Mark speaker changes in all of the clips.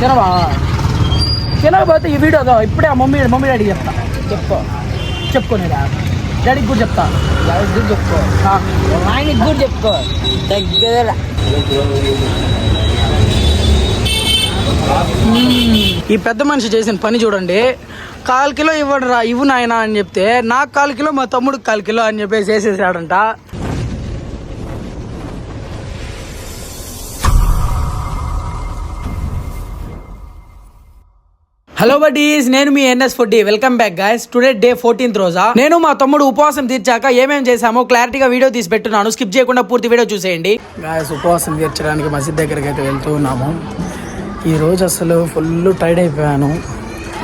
Speaker 1: తినవా? తినకపోతే ఈ వీడియో ఇప్పుడే ఆ మమ్మీ మమ్మీ డాడీకి చెప్తా. చెప్పుకో చెప్పుకోనేరా డాడీకి కూడా చెప్తా. డాడీకి కూడా చెప్పుకో. ఆయనకి కూడా చెప్పుకో. దగ్గర. ఈ పెద్ద మనిషి చేసిన పని చూడండి. కాల్ కిలో ఇవ్వడు రా ఇవ్వు నాయనా అని చెప్తే నాకు కాల్ కిలో మా తమ్ముడికి కాల్ కిలో అని చెప్పేసి వేసేసాడంట. హలో బడీస్ నేను మీ NS food welcome back guys today day fourteenth రోజా నేను మా తమ్ముడు ఉపవాసం తీర్చాక ఏమేం చేశామో క్లారిటీగా వీడియో తీసి పెట్టున్నాను. స్కిప్ చేయకుండా పూర్తి వీడియో చూసేయండి. గాయస్ ఉపవాసం తీర్చడానికి మసీద్ దగ్గరికి అయితే వెళ్తూ ఉన్నాము. ఈరోజు అసలు ఫుల్ టైర్డ్ అయిపోయాను.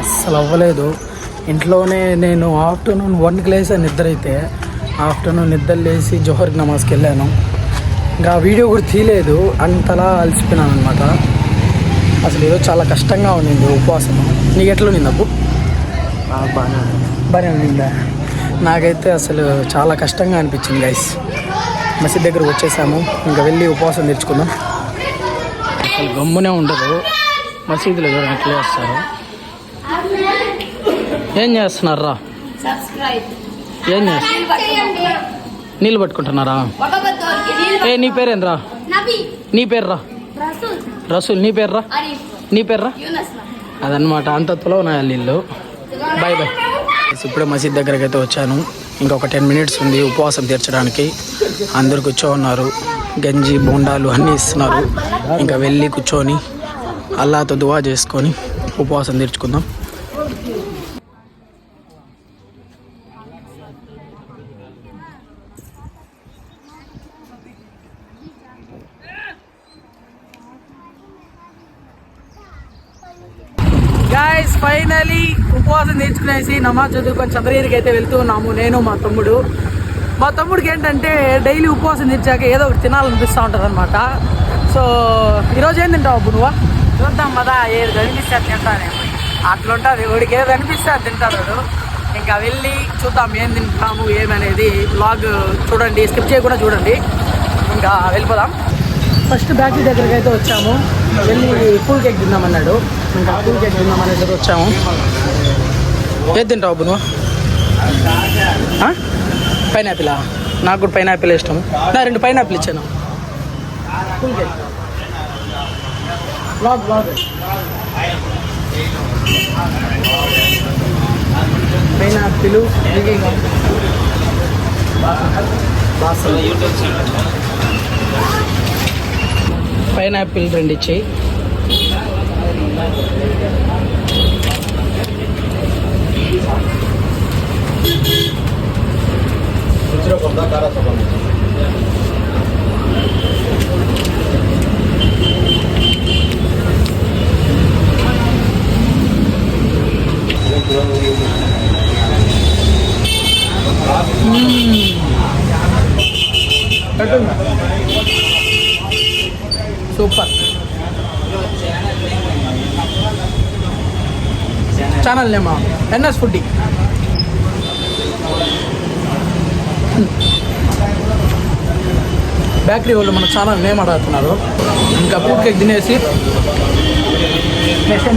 Speaker 1: అస్సలు అవ్వలేదు. ఇంట్లోనే నేను ఆఫ్టర్నూన్ వన్కి లేసా నిద్ర అయితే ఆఫ్టర్నూన్ నిద్ర లేసి జోహర్ నమాజ్కి వెళ్ళాను. ఇంకా వీడియో కూడా తీయలేదు. అంతలా అలసిపోయినాను అనమాట అసలు ఈరోజు చాలా కష్టంగా ఉండింది ఉపవాసం నీకు ఎట్లా ఉండింది అప్పు? బాగానే ఉండిందా. నాకైతే అసలు చాలా కష్టంగా అనిపించింది గైస్ మసీద్ దగ్గరకు వచ్చేసాము. ఇంకా వెళ్ళి ఉపవాసం తెచ్చుకుందాం అసలు గమ్మునే ఉండదు. మసీదులో కూడా ఎట్లా చేస్తారు ఏం చేస్తున్నారా?
Speaker 2: సబ్స్క్రైబ్
Speaker 1: ఏం చేస్తారు నీళ్ళు పట్టుకుంటున్నారా? ఏ నీ పేరేంద్రా?
Speaker 2: నబీ.
Speaker 1: నీ పేర్రా?
Speaker 2: రసూల్
Speaker 1: రసూల్. నీ పేర్రా? నీ పేర్రా? అదనమాట అంతలో నా ఇల్లు బాయ్ బాయ్ ఇప్పుడే మసీద్ దగ్గరికి అయితే వచ్చాను. ఇంకొక టెన్ మినిట్స్ ఉంది ఉపవాసం తీర్చడానికి. అందరు కూర్చో ఉన్నారు గంజి బోండాలు అన్నీ ఇస్తున్నారు. ఇంకా వెళ్ళి కూర్చొని అల్లాతో దువా చేసుకొని ఉపవాసం తీర్చుకుందాం. గాయస్ ఫైనలీ ఉపవాసం తెచ్చుకునేసి నమాజ్ చదువుకొని చంద్రగిరికి అయితే వెళ్తూ ఉన్నాము. నేను మా తమ్ముడు. మా తమ్ముడికి ఏంటంటే డైలీ ఉపవాసం తెచ్చాక ఏదో ఒకటి తినాలనిపిస్తూ ఉంటుంది అనమాట సో ఈరోజు ఏం తింటావు అబ్బు నువ్వు? చూద్దాం కదా ఏది కనిపిస్తే తింటానే అట్లుంటుంది వాడికి ఏది కనిపిస్తే అది తింటాడు. ఇంకా వెళ్ళి చూద్దాం ఏం తింటాము ఏమనేది బ్లాగ్ చూడండి స్కిప్ చేయకుండా చూడండి. ఇంకా వెళ్ళిపోదాం. ఫస్ట్ బ్యాటరీ దగ్గరికి అయితే వచ్చాము. వెళ్ళి కూల్ కేక్ తిందామన్నాడు. ఇంకా కూల్ కేక్ తిందామనేసి వచ్చాము. ఏది తింటావు నువ్వు? పైనాపిలా? నాకు కూడా పైనాపిల్ ఇష్టం. నా రెండు పైనాపిల్ ఇచ్చాను. Pineapple pineapple blog blog pineapple బాసలు pineapple రెండు ఇచ్చేయి సూపర్ ఛానల్ నేమా ఎన్ఎస్ ఫుడ్డి బేకరీ వాళ్ళు మన ఛానల్ నేమ్ అడుగుతున్నారు. ఇంకా ఫుడ్ కేక్ తినేసి నెక్స్ట్ ఏం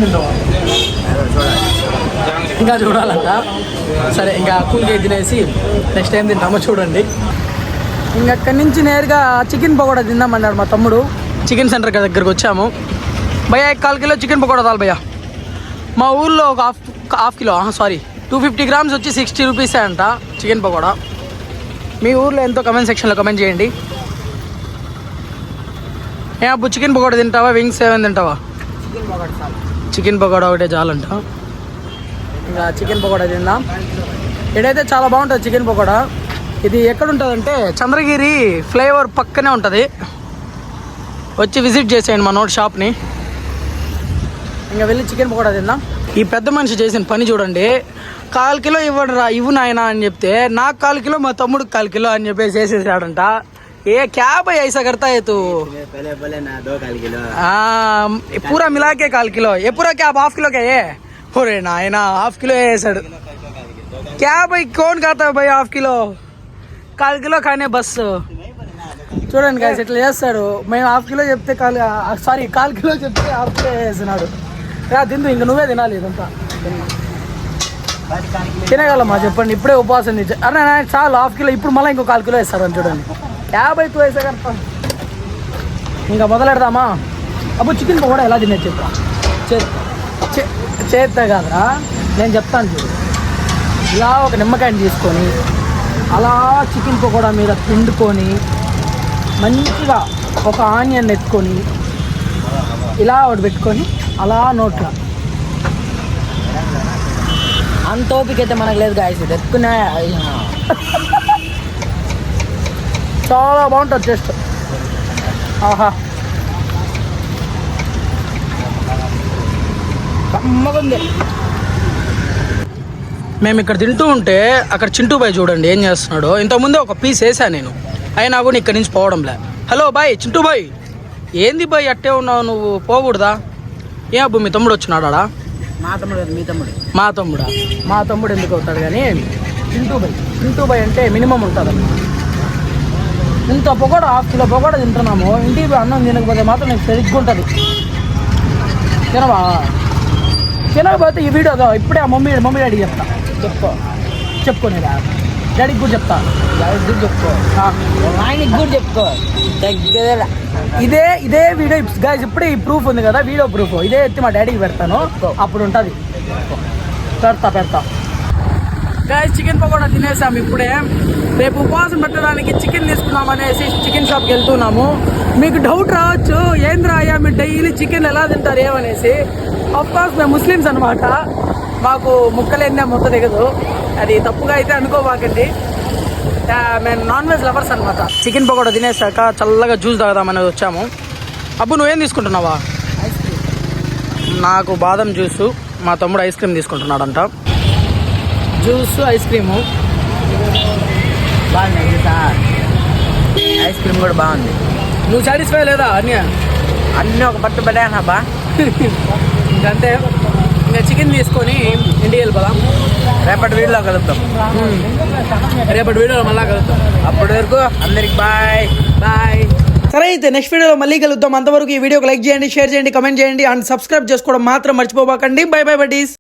Speaker 1: ఇంకా చూడాలంట. సరే ఇంకా కూల్ కేక్ తినేసి నెక్స్ట్ ఏం తింటామో చూడండి. ఇంకా అక్కడి నుంచి నేరుగా చికెన్ పకోడా తిందామన్నాడు మా తమ్ముడు. చికెన్ సెంటర్ దగ్గరకు వచ్చాము. భయ్యా కాల్ కిలో చికెన్ పకోడా తాల్ భయ్యా. మా ఊర్లో ఒక half half kilo sorry two fifty grams వచ్చి సిక్స్టీ రూపీస్ అంట చికెన్ పకోడా. మీ ఊర్లో ఎంతో కమెంట్ సెక్షన్లో కమెంట్ చేయండి. ఏ అప్పుడు చికెన్ పకోడా తింటావా? వింగ్స్ ఏమైనా తింటావా? చికెన్ పకోడా ఒకటే చాలంట. ఇంకా చికెన్ పకోడా తిందాం. ఇడైతే చాలా బాగుంటుంది చికెన్ పకోడా. ఇది ఎక్కడ ఉంటుందంటే చంద్రగిరి ఫ్లేవర్ పక్కనే ఉంటుంది. వచ్చి విజిట్ చేసేయండి మా నోట్ షాప్ని ఇంకా వెళ్ళి చికెన్ పకోడా తిందాం ఈ పెద్ద మనిషి చేసిన పని చూడండి కాల్ కిలో ఇవ్వడు రా ఇవ్వు నాయనా అని చెప్తే నాకు కాల్ కిలో మా తమ్ముడికి కాల్ కిలో అని చెప్పేసి వేసేసాడంట ఏ क्या भाई ऐसा करता है तू
Speaker 3: पहले बोले ना दो काल किलो
Speaker 1: हाँ ये पूरा मिला के काल किलो ये पूरा क्या हाफ किलो क्या ये अरे नायना हाफ किलो है सर क्या भाई कौन खाता है भाई హాఫ్ కిలో కాల్ కిలో కానీ బస్ చూడండి గాయస్ ఇట్లా చేస్తాడు మేము హాఫ్ కిలో చెప్తే కాల్ సారీ కాల్ కిలో చెప్తే హాఫ్ కిలో వేస్తున్నాడు రా తిందు ఇంక నువ్వే తినాలి ఇదంతా. తినగలమా చెప్పండి. ఇప్పుడే ఉపవాసం తెచ్చా అరే చాలు హాఫ్ కిలో. ఇప్పుడు మళ్ళీ ఇంకో కాల్ కిలో వేస్తారు చూడండి. యాభై టూ వేసా కదా ఇంకా మొదలెడదామా? అప్పుడు చికెన్ పకోడా ఎలా తినేది చెప్పా చే చేస్తా కాదురా. నేను చెప్తాను చూడు. ఇలా ఒక నిమ్మకాయని తీసుకొని అలా చికెన్ పకోడా మీద పిండుకొని మంచిగా ఒక ఆనియన్ ఎత్తుకొని ఇలా ఒకటి పెట్టుకొని అలా నోట్లో. అంత ఓపిక అయితే మనకు లేదు గాయస్ ఇది ఎత్తుకునే చాలా బాగుంటుంది టేస్ట్ ఆహా. కమ్మగుంది మేము ఇక్కడ తింటూ ఉంటే అక్కడ చింటూ బాయ్ చూడండి ఏం చేస్తున్నాడో. ఇంతకుముందే ఒక పీస్ వేసాను నేను. అయినా కూడా ఇక్కడి నుంచి పోవడంలే. హలో బాయ్ చింటూ బాయ్. ఏంది బాయ్ అట్టే ఉన్నావు నువ్వు? పోకూడదా? ఏ అబ్బు మీ తమ్ముడు వచ్చినాడా?
Speaker 3: మా తమ్ముడు మీ తమ్ముడు.
Speaker 1: మా తమ్ముడా? మా తమ్ముడు ఎందుకు అవుతాడు కానీ చింటూ బాయ్ చింటూ బాయ్ అంటే మినిమం ఉంటుంది ఇంత పొగడ హాఫ్ కిలో పొగడ తింటున్నాము. ఇంటికి పోయి అన్నం తినకపోతే మాత్రం నీకు సరిగ్గా ఉంటుంది. తినవా? తినకపోతే ఈ వీడియో ఇప్పుడే ఆ మమ్మీ మమ్మీ డాడీ చెప్తా. చెప్పుకో చెప్పుకోనేదా డాడీకి కూడా చెప్తా. డాడీకి చెప్పుకో. ఆయనకి కూడా చెప్పుకో. దగ్గర ఇదే ఇదే వీడియో గాయస్ ఇప్పుడే ఈ ప్రూఫ్ ఉంది కదా వీడియో ప్రూఫ్ ఇదే ఎత్తి మా డాడీకి పెడతాను. అప్పుడు ఉంటుంది. పెడతా పెడతా. గాయస్ చికెన్ పకోడా తినేసాము ఇప్పుడే. రేపు ఉపవాసం పెట్టడానికి చికెన్ తీసుకుందాం అనేసి చికెన్ షాప్కి వెళ్తున్నాము. మీకు డౌట్ రావచ్చు ఏంద్రా అయ్యా మీరు డైలీ చికెన్ ఎలా తింటారు ఏమనేసి. కోర్స్ మేము ముస్లిమ్స్ అనమాట మాకు ముక్కలేనే ముక్క దిగదు అది తప్పుగా అయితే అనుకోబాకండి. మేము నాన్ వెజ్ లవర్స్ అనమాట చికెన్ పకోడా తినేసాక చల్లగా జ్యూస్ తాగుదామనేది వచ్చాము. అబ్బు నువ్వేం తీసుకుంటున్నావా? నాకు బాదం జ్యూసు మా తమ్ముడు ఐస్ క్రీమ్ తీసుకుంటున్నాడంట. జ్యూస్ ఐస్ క్రీము
Speaker 3: బాగుంది ఐస్ క్రీమ్ కూడా బాగుంది.
Speaker 1: నువ్వు సాటిస్ఫై లేదా అన్య?
Speaker 3: అన్నీ ఒక పట్టు పడ్డాను బా.
Speaker 1: ఇంకంతే. ఇంకా చికెన్ తీసుకొని ఇంటికి వెళ్ళిపోదాం.
Speaker 3: రేపటి వీడియోలో కలుద్దాం.
Speaker 1: రేపటి వీడియోలో మళ్ళా కలుద్దాం.
Speaker 3: అప్పటి వరకు అందరికి బాయ్.
Speaker 1: బాయ్. సరే అయితే నెక్స్ట్ వీడియోలో మళ్ళీ కలుద్దాం. అంతవరకు ఈ వీడియోకి లైక్ చేయండి షేర్ చేయండి కమెంట్ చేయండి అండ్ సబ్స్క్రైబ్ చేసుకోవడం మాత్రం మర్చిపోబాకండి. By by buddies